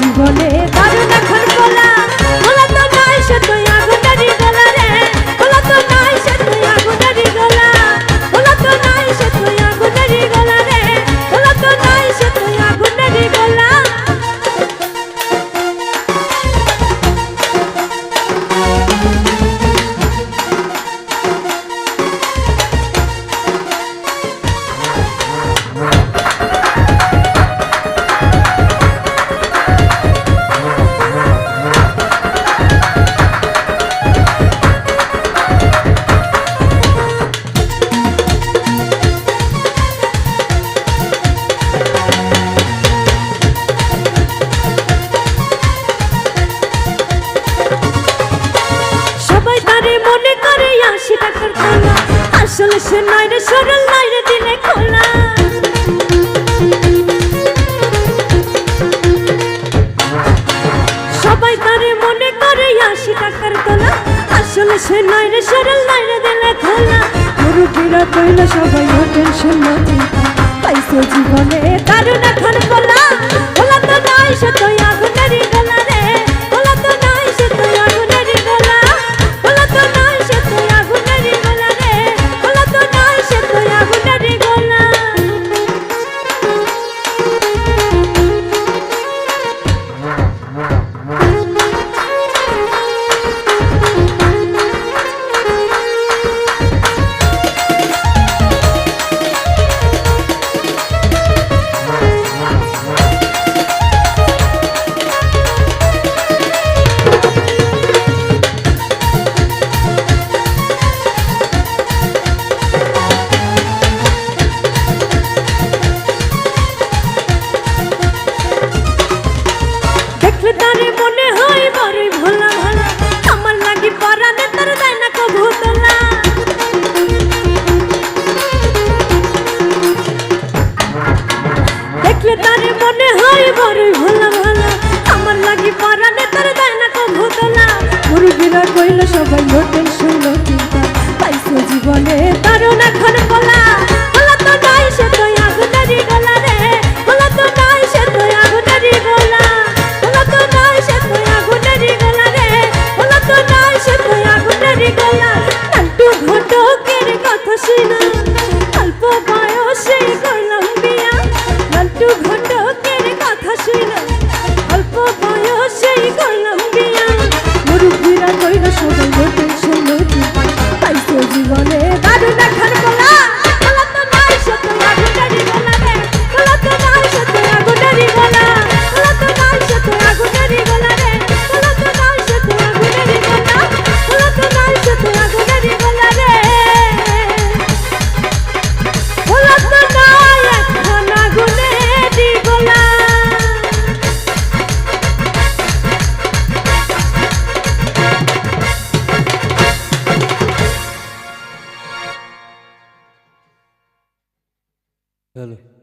জীবনে সেটা তোর খোলা আসলে সে নয় রে, সরল নয় রে, দিনে খোলা সবাই তারে মনে করে আশি টাকার তোলা আসলে সে নয় রে, সরল নয় রে, দিনে খোলা মুরুবীরা তৈল সবাই ও টেনশন পাইছে জীবনে দারুণ এখন খোলা খোলা তো নয় সে তারে মনে হয় বড়ই ভোলা ভালা আমার লাগি পরানে তার দেয় না কবু তোলা দেখলে তারে মনে হয় বড়ই ভোলা ভালা না সবাই ও টেনশন নো চিন্তা পাইছো জীবনে এখন বলা মুরব্বীরা কইল সবাই Hello.